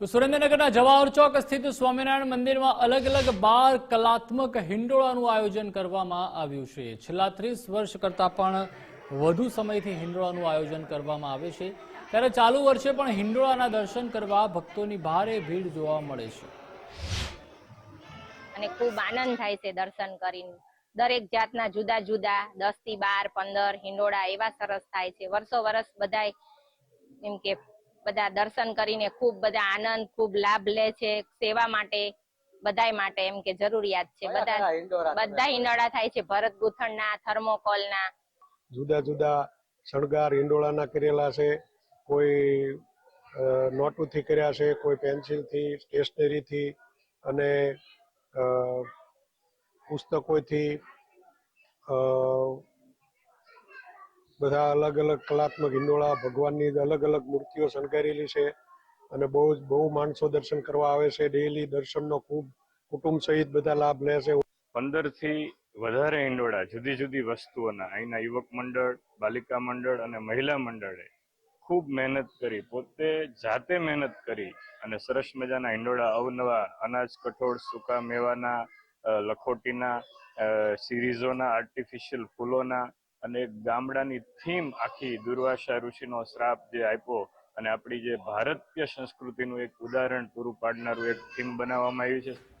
તો સુરેન્દ્રનગરના જવાહર ચોક સ્થિત સ્વામિનારાયણ મંદિરમાં અલગ અલગ બાર કલાત્મક હિંડોળાનું આયોજન કરવામાં આવ્યું છે. છેલ્લા ત્રીસ વર્ષ કરતાં પણ વધુ સમયથી હિંડોળાનું આયોજન કરવામાં આવે છે. ત્યારે ચાલુ વર્ષે પણ હિંડોળાના દર્શન કરવા ભક્તોની ભારે ભીડ જોવા મળે છે. અને ખૂબ આનંદ થાય છે દર્શન કરીને. દરેક જાતના જુદા જુદા, દસથી બાર, પંદર હિંડોળા એવા સરસ થાય છે. વર્ષો વર્ષ બધાય એમ કે બધા દર્શન કરીને ખૂબ બધા આનંદ ખૂબ લાભ લે છે સેવા માટે બધાય માટે એમ કે જરૂરિયાત છે. બધા બધા હિંડોળા થાય છે. ભરત ગૂંથણના થર્મોકોલના. જુદા જુદા શણગાર હિંડોળાના કરેલા છે. કોઈ અ, નોટુથી કર્યા છે કોઈ પેન્સિલથી સ્ટેશનરીથી અને અ, પુસ્તકોથી અ, બધા અલગ અલગ કલાત્મક હિંડોળા, ભગવાનની અલગ અલગ મૂર્તિઓ શણગારેલી છે અને બહુ જ, બહુ માણસો દર્શન કરવા આવે છે. ડેલી દર્શનનો ખૂબ કુટુંબ સહિત બધા લાભ લે છે. પંદરથી વધારે હિંડોળા જુદી જુદી વસ્તુઓના, અહીંના યુવક મંડળ, બાલિકા મંડળ અને મહિલા મંડળે ખૂબ મહેનત કરી, પોતે જાતે મહેનત કરી અને સરસ મજાના હિંડોળા અવનવા, અનાજ કઠોળ, સૂકા મેવાના લખોટીના સિરીઝોના આર્ટિફિશિયલ ફૂલોના અને ગામડાની થીમ આખી દુર્વાસા ઋષિનો શ્રાપ જે આપ્યો અને આપણી જે ભારતીય સંસ્કૃતિનું એક ઉદાહરણ પૂરું પાડનારું એક થીમ બનાવવામાં આવ્યું છે.